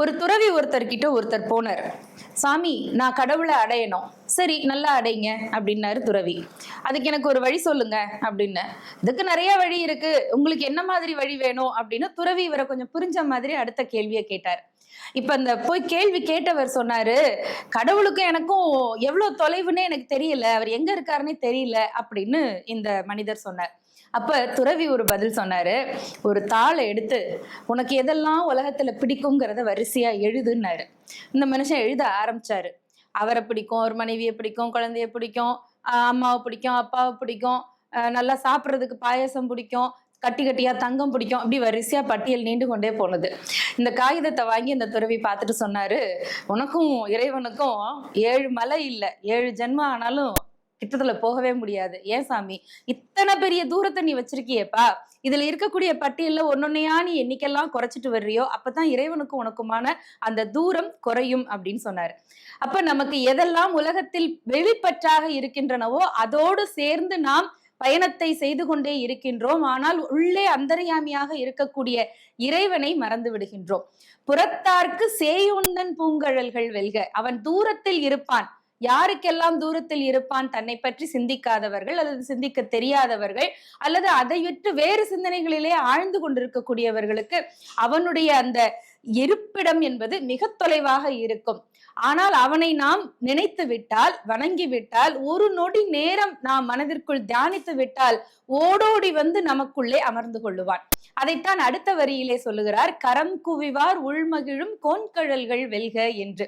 ஒரு துறவி ஒருத்தர்கிட்ட ஒருத்தர் போனார். சாமி நான் கடவுளை அடையணும். சரி நல்லா அடைங்க அப்படின்னாரு துறவி. அதுக்கு எனக்கு ஒரு வழி சொல்லுங்க அப்படின்னு. இதுக்கு நிறைய வழி இருக்கு. உங்களுக்கு என்ன மாதிரி வழி வேணும் அப்படின்னு துறவி இவரை கொஞ்சம் புரிஞ்ச மாதிரி அடுத்த கேள்வியை கேட்டார். இப்ப இந்த போய் கேள்வி கேட்டவர் சொன்னாரு கடவுளுக்கும் எனக்கும் எவ்வளவு தொலைவுன்னே எனக்கு தெரியல. அவர் எங்க இருக்காருன்னே தெரியல அப்படின்னு இந்த மனிதர் சொன்னார். அப்ப துறவி ஒரு பதில் சொன்னாரு ஒரு தாளை எடுத்து உனக்கு எதெல்லாம் உலகத்துல பிடிக்குங்கிறத வரிசையா எழுதுன்னாரு. இந்த மனுஷன் எழுத ஆரம்பிச்சாரு. அவரை பிடிக்கும் ஒரு மனைவியை பிடிக்கும் குழந்தைய பிடிக்கும் ஆஹ் அம்மாவை பிடிக்கும் அப்பாவை பிடிக்கும் ஆஹ் நல்லா சாப்பிட்றதுக்கு பாயசம் பிடிக்கும் கட்டி கட்டியா தங்கம் பிடிக்கும் அப்படி வரிசையா பட்டியல் நீண்டு கொண்டே போனது. இந்த காகிதத்தை வாங்கி இந்த துறவி பார்த்துட்டு சொன்னாரு உனக்கும் இறைவனுக்கும் ஏழு மலை இல்லை ஏழு ஜென்மம் ஆனாலும் கிட்டத்துல போகவே முடியாது. ஏன் சாமி? இத்தனை பெரிய தூரத்தை நீ வச்சிருக்கியப்பா. இதுல இருக்கக்கூடிய பட்டியல்ல ஒன்னொன்னையா நீ என்னைக்கெல்லாம் குறைச்சிட்டு வர்றியோ அப்பதான் இறைவனுக்கும் உனக்குமான அந்த தூரம் குறையும் அப்படின்னு சொன்னாரு. அப்ப நமக்கு எதெல்லாம் உலகத்தில் வெளிப்பற்றாக இருக்கின்றனவோ அதோடு சேர்ந்து நாம் பயணத்தை செய்து கொண்டே இருக்கின்றோம். ஆனால் உள்ளே அந்தர்யாமியாக இருக்கக்கூடிய இறைவனை மறந்து விடுகின்றோம். புறத்தார்க்கு சேயுந்தன் பூங்கழல்கள் வெல்க. அவன் தூரத்தில் இருப்பான். யாருக்கெல்லாம் தூரத்தில் இருப்பான் தன்னை பற்றி சிந்திக்காதவர்கள் அல்லது சிந்திக்க தெரியாதவர்கள் அல்லது அதை விட்டு வேறு சிந்தனைகளிலே ஆழ்ந்து கொண்டிருக்கக்கூடியவர்களுக்கு அவனுடைய அந்த இருப்பிடம் என்பது மிக தொலைவாக இருக்கும். ஆனால் அவனை நாம் நினைத்து விட்டால் வணங்கி விட்டால் ஒரு நொடி நேரம் நாம் மனதிற்குள் தியானித்து விட்டால் ஓடோடி வந்து நமக்குள்ளே அமர்ந்து கொள்ளுவான். அதைத்தான் அடுத்த வரியிலே சொல்லுகிறார் கரம் குவிவார் உள்மகிழும் கோன்கழல்கள் வெல்க என்று.